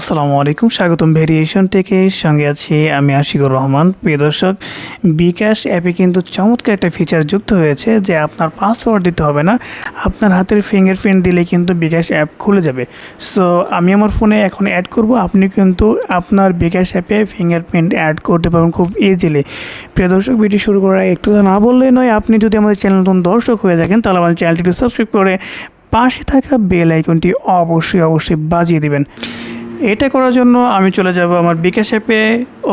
আসসালামু আলাইকুম, স্বাগতম ভেরিয়েশন থেকে সঙ্গে আছি আমি আশিকুর রহমান। প্রিয় দর্শক, বিকাশ অ্যাপে কিন্তু চমৎকার একটা ফিচার যুক্ত হয়েছে যে আপনার পাসওয়ার্ড দিতে হবে না। আপনার হাতের ফিঙ্গারপ্রিন্ট দিলে কিন্তু বিকাশ অ্যাপ খুলে যাবে। সো আমি আমার ফোনে এখন অ্যাড করব। আপনি কিন্তু আপনার বিকাশ অ্যাপে ফিঙ্গারপ্রিন্ট অ্যাড করতে পারবেন খুব ইজিলি প্রিয় দর্শক ভিডিও শুরু করা একটু তো না বললেই নয়, আপনি যদি আমাদের চ্যানেল নতুন দর্শক হয়ে থাকেন, তাহলে আমাদের চ্যানেলটি সাবস্ক্রাইব করে পাশে থাকা বেল আইকনটি অবশ্যই অবশ্যই বাজিয়ে দিবেন। এটা করার জন্য আমি চলে যাব আমার বিকাশ অ্যাপে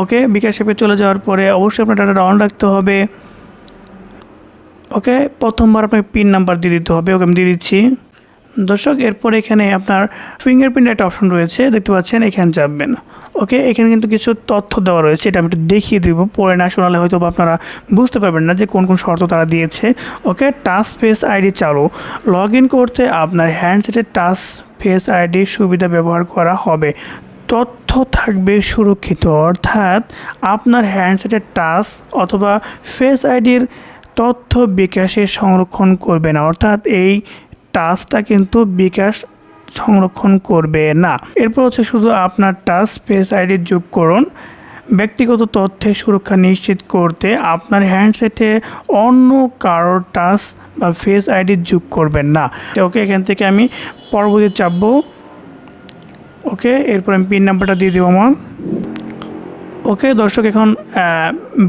ওকে বিকাশ অ্যাপে চলে যাওয়ার পরে অবশ্যই আপনার ডাটাটা অন রাখতে হবে ওকে প্রথমবার আপনাকে পিন নাম্বার দিয়ে দিতে হবে ওকে আমি দিয়ে দিচ্ছি। দর্শক, এরপরে এখানে আপনার ফিঙ্গারপ্রিন্ট একটা অপশন রয়েছে, দেখতে পাচ্ছেন, এখানে যাবেন ওকে এখানে কিন্তু কিছু তথ্য দেওয়া রয়েছে, এটা আমি একটু দেখিয়ে দিব পরে না শোনালে হয়তো আপনারা বুঝতে পারবেন না যে কোন কোন শর্ত তারা দিয়েছে ওকে টাচ ফেস আইডি চালু লগ ইন করতে আপনার হ্যান্ডসেটের টাচ ফেস আইডির সুবিধা ব্যবহার করা হবে। তথ্য থাকবে সুরক্ষিত, অর্থাৎ আপনার হ্যান্ডসেটের টাচ অথবা ফেস আইডির তথ্য বিকাশে সংরক্ষণ করবে না, অর্থাৎ এই টাচটা কিন্তু বিকাশ সংরক্ষণ করবে না। এরপর হচ্ছে শুধু আপনার টাচ ফেস আইডি যোগ করুন। ব্যক্তিগত তথ্যের সুরক্ষা নিশ্চিত করতে আপনার হ্যান্ডসেটে অন্য কারোর টাচ বা ফেস আইডি যোগ করবেন না। ওকে, এখান থেকে আমি পরবর্তী চাপবো। ওকে, এরপর আমি পিন নাম্বারটা দিয়ে দেবো আমার। ওকে, দর্শক, এখন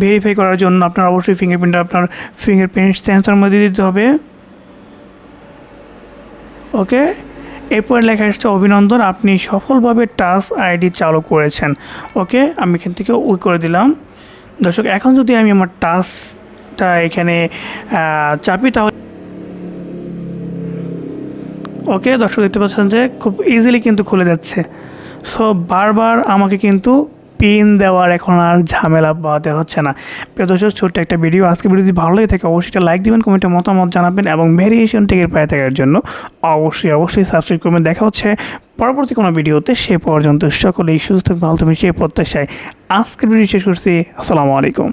ভেরিফাই করার জন্য আপনার অবশ্যই ফিঙ্গারপ্রিন্ট আপনার ফিঙ্গারপ্রিন্ট সেন্সর মধ্যে দিতে হবে। ওকে এরপর লেখা আসছে, অভিনন্দন, আপনি সফলভাবে টাচ আইডি চালু করেছেন। ওকে, আমি এখান থেকে ওই করে দিলাম। দর্শক, এখন যদি আমি আমার টাচটা এখানে চাপি তাহলে ওকে, দর্শক দেখতে পাচ্ছেন যে খুব ইজিলি কিন্তু খুলে যাচ্ছে। সো বারবার আমাকে কিন্তু পিন দেওয়ার এখন আর ঝামেলা পাওয়াতে হচ্ছে না। প্রিয় দর্শক, ছোট্ট একটা ভিডিও আজকে ভিডিও যদি ভালো লাগে থাকে, অবশ্যই একটা লাইক দেবেন কমেন্টে মতামত জানাবেন এবং ভেরিয়েশন টেকের পায়ে থাকার জন্য অবশ্যই অবশ্যই সাবস্ক্রাইব করবেন। দেখা হচ্ছে পরবর্তী কোনো ভিডিওতে সে পর্যন্ত সকলেই সুস্থ ভালো তুমি সে প্রত্যাশায়। আজকের ভিডিও শেষ করছি। আসসালামু আলাইকুম।